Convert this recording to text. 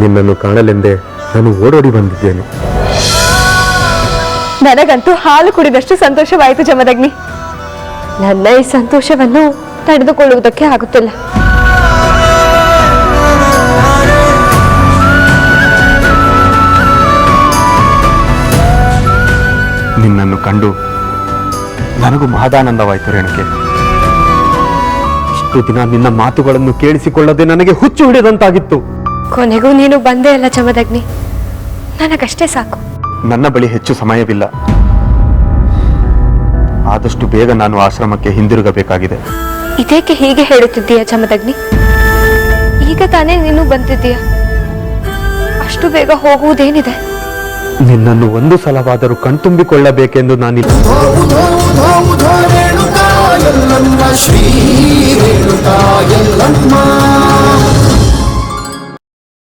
ನಿನ್ನನ್ನು ಕಾಣಲೆಂದೇ ನಾನು ಓಡೋಡಿ ಬಂದಿದ್ದೇನೆ. ನನಗಂತೂ ಹಾಲು ಕುಡಿದಷ್ಟು ಸಂತೋಷವಾಯಿತು ಜಮದಗ್ನಿ. ನನ್ನ ಈ ಸಂತೋಷವನ್ನು ತಡೆದುಕೊಳ್ಳುವುದಕ್ಕೆ ಆಗುತ್ತಿಲ್ಲ. ನಿನ್ನನ್ನು ಕಂಡು ನನಗೂ ಮಹದಾನಂದವಾಯಿತು ರೇಣುಕೆ. ಇಷ್ಟು ದಿನ ನಿನ್ನ ಮಾತುಗಳನ್ನು ಕೇಳಿಸಿಕೊಳ್ಳದೆ ನನಗೆ ಹುಚ್ಚು ಹಿಡಿದಂತಾಗಿತ್ತು. ಕೊನೆಗೂ ನೀನು ಬಂದೇ ಅಲ್ಲ ಚಮದಗ್ನಿ. ನನಗಷ್ಟೇ ಸಾಕು. ನನ್ನ ಬಳಿ ಹೆಚ್ಚು ಸಮಯವಿಲ್ಲ. ಆದಷ್ಟು ಬೇಗ ನಾನು ಆಶ್ರಮಕ್ಕೆ ಹಿಂದಿರುಗಬೇಕಾಗಿದೆ. ಇದೇಕೆ ಹೀಗೆ ಹೇಳುತ್ತಿದ್ದೀಯ ಚಮದಗ್ನಿ? ಈಗ ತಾನೇ ನೀನು ಬಂದಿದ್ದೀಯ? ಅಷ್ಟು ಬೇಗ ಹೋಗುವುದೇನಿದೆ? ನಿನ್ನನ್ನು ಒಂದು ಸಲವಾದರೂ ಕಣ್ತುಂಬಿಕೊಳ್ಳಬೇಕೆಂದು ನಾನಿಲ್ಲ. ಎಲ್ಲಮ್ಮ ಶ್ರೀ ರೇಣುಕಾ ಎಲ್ಲಮ್ಮ